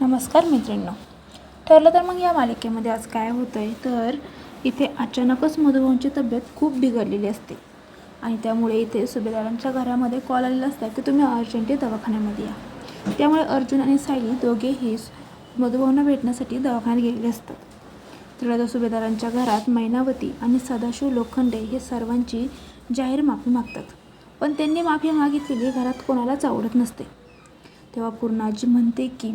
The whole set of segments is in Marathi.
नमस्कार मित्रांनो. ठरलं तर मग या मालिकेमध्ये आज काय होतं आहे तर इथे अचानकच मधुभाऊंची तब्येत खूप बिघडलेली असते. आणि त्यामुळे इथे सुभेदारांच्या घरामध्ये कॉल आलेला असतात की तुम्ही अर्जंटली दवाखान्यामध्ये या. त्यामुळे अर्जुन आणि सायली दोघेही मधुभाऊंना भेटण्यासाठी दवाखान्यात गेलेले असतात. तिकडे तर सुभेदारांच्या घरात मैनावती आणि सदाशिव लोखंडे हे सर्वांची जाहीर माफी मागतात. पण त्यांनी माफी मागितलेली घरात कोणालाच आवडत नसते. तेव्हा पूर्णाजी म्हणते की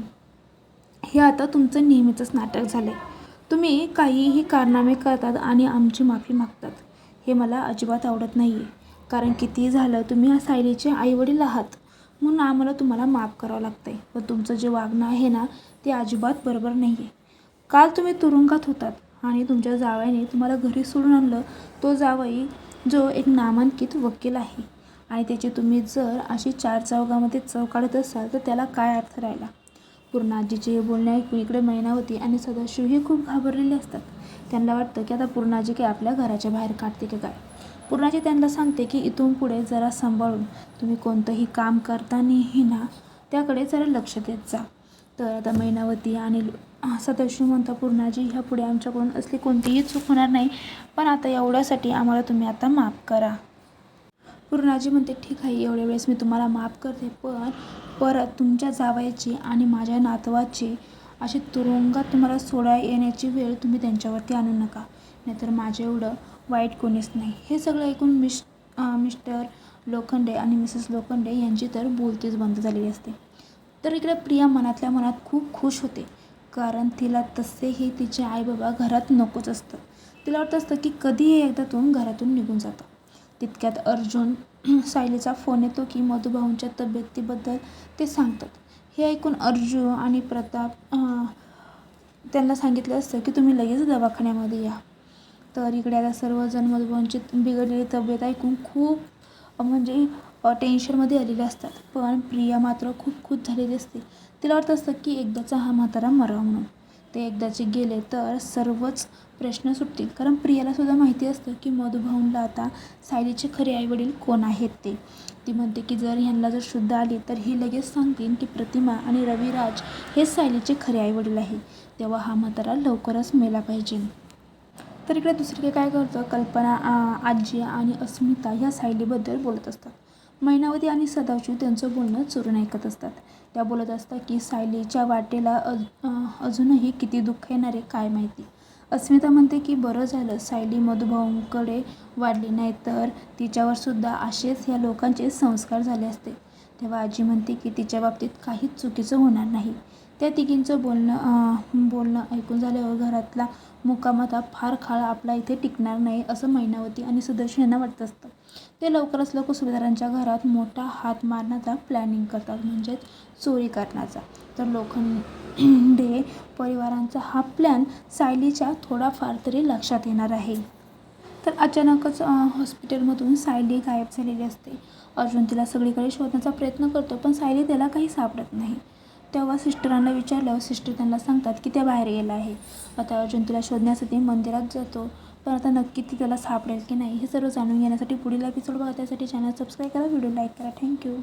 हे आता तुमचं नेहमीचंच नाटक झालं आहे तुम्ही काहीही कारनामे करतात आणि आमची माफी मागतात. हे मला अजिबात आवडत नाही आहे कारण किती झालं तुम्ही सायलीचे आईवडील आहात. म्हणून आम्हाला तुम्हाला माफ करावं लागतं आहे व तुमचं जे वागणं आहे ना ते अजिबात बरोबर नाही आहे काल तुम्ही तुरुंगात होतात आणि तुमच्या जावयाने तुम्हाला घरी सोडून आणलं. तो जावई जो एक नामांकित वकील आहे. आणि त्याची तुम्ही जर अशी चार चौघामध्ये चव काढत असाल तर त्याला काय अर्थ राहिला? पूर्णाजीचे हे बोलणे ऐकून इकडे मैनावती आणि सदाशिवही खूप घाबरलेले असतात. त्यांना वाटतं की आता पूर्णाजी काय आपल्या घराच्या बाहेर काढते की काय? पूर्णाजी त्यांना सांगते की इथून पुढे जरा सांभाळून तुम्ही कोणतंही काम करतानाही ना त्याकडे जरा लक्ष देत जा. तर आता मैनावती आणि सदाशिव म्हणता पूर्णाजी ह्या पुढे आमच्याकडून असली कोणतीही चूक होणार नाही पण आता एवढ्यासाठी आम्हाला तुम्ही आता माफ करा. पूर्णाजी म्हणते ठीक आहे एवढ्या वेळेस मी तुम्हाला माफ करते पण परत तुमच्या जावयाची आणि माझ्या नातवाची अशी तुरुंगात तुम्हाला सोडा येण्याची वेळ तुम्ही त्यांच्यावरती आणू नका. नाहीतर माझे एवढं वाईट कोणीच नाही. हे सगळं ऐकून मिश मिस्टर लोखंडे आणि मिसेस लोखंडे यांची तर बोलतीच बंद झालेली असते. तर इकडे प्रिया मनातल्या मनात खूप खुश होते. कारण तिला तसेही तिचे आईबाबा घरात नकोच असतं. तिला वाटतं असतं की कधीही एकदा तो घरातून निघून जातं. तितक्यात अर्जुन सायलीचा फोन येतो की मधुभाऊंच्या तब्येतीबद्दल ते सांगतात. हे ऐकून अर्जुन आणि प्रताप त्यांना सांगितलं असतं की तुम्ही लगेच दवाखान्यामध्ये या. तर इकडे आता सर्वजण मधुभाऊंची बिघडलेली तब्येत ऐकून खूप म्हणजे टेन्शनमध्ये आलेले असतात. पण प्रिया मात्र खूप खुश झालेली असते. तिला वाटत असतं की एकदाचा हा म्हातारा मरावा म्हणून. ते एकदाचे गेले तर सर्वच प्रश्न सुटतील. कारण प्रियालासुद्धा माहिती असतं की मधुभाऊनला आता सायलीचे खरे आईवडील कोण आहेत ते. ती म्हणते की जर ह्यांना जर शुद्ध आली तर ही लगेच सांगतील की प्रतिमा आणि रविराज हे सायलीचे खरे आईवडील आहे. तेव्हा हा म्हातारा लवकरच मेला पाहिजे. तर इकडे दुसरीकडे काय करतं? कल्पना आजी आणि अस्मिता ह्या सायलीबद्दल बोलत असतात. मैनावती आणि सदाशिव त्यांचं बोलणं चोरून ऐकत असतात. त्या बोलत असतात की सायलीच्या वाटेला अज अजूनही किती दुःख येणार आहे काय माहिती? अस्मिता म्हणते की बरं झालं सायली मधुभाऊंकडे वाढली नाही तर तिच्यावर सुद्धा असेच या लोकांचे संस्कार झाले असते. तेव्हा आजी म्हणते की तिच्या बाबतीत काहीच चुकीचं होणार नाही. त्या तिघींचं बोलणं बोलणं ऐकून झाल्यावर घरातला मुकामाता फार काळ आपला इथे टिकणार नाही असं मैनावती आणि सुदर्शन यांना वाटत असतं. ते लवकरच लोक सुभेदारांच्या घरात मोठा हात मारण्याचा प्लॅनिंग करतात म्हणजेच चोरी करण्याचा. तर लोखंडे परिवारांचा हा प्लॅन सायलीच्या थोडाफार तरी लक्षात येणार आहे. तर अचानकच हॉस्पिटलमधून सायली गायब झालेली असते. अर्जुन तिला सगळीकडे शोधण्याचा प्रयत्न करतो पण सायली त्याला काही सापडत नाही. तेव्हा सिस्टरांना विचारल्यावर सिस्टर त्यांना सांगतात की त्या बाहेर गेला आहे. आता अर्जुन तिला शोधण्यासाठी मंदिरात जातो. पण आता नक्की ती त्याला सापडेल की नाही हे सर्व जाणून घेण्यासाठी पुढील एपिसोड बघा. त्यासाठी चॅनल सबस्क्राईब करा व्हिडिओ लाईक करा. Thank you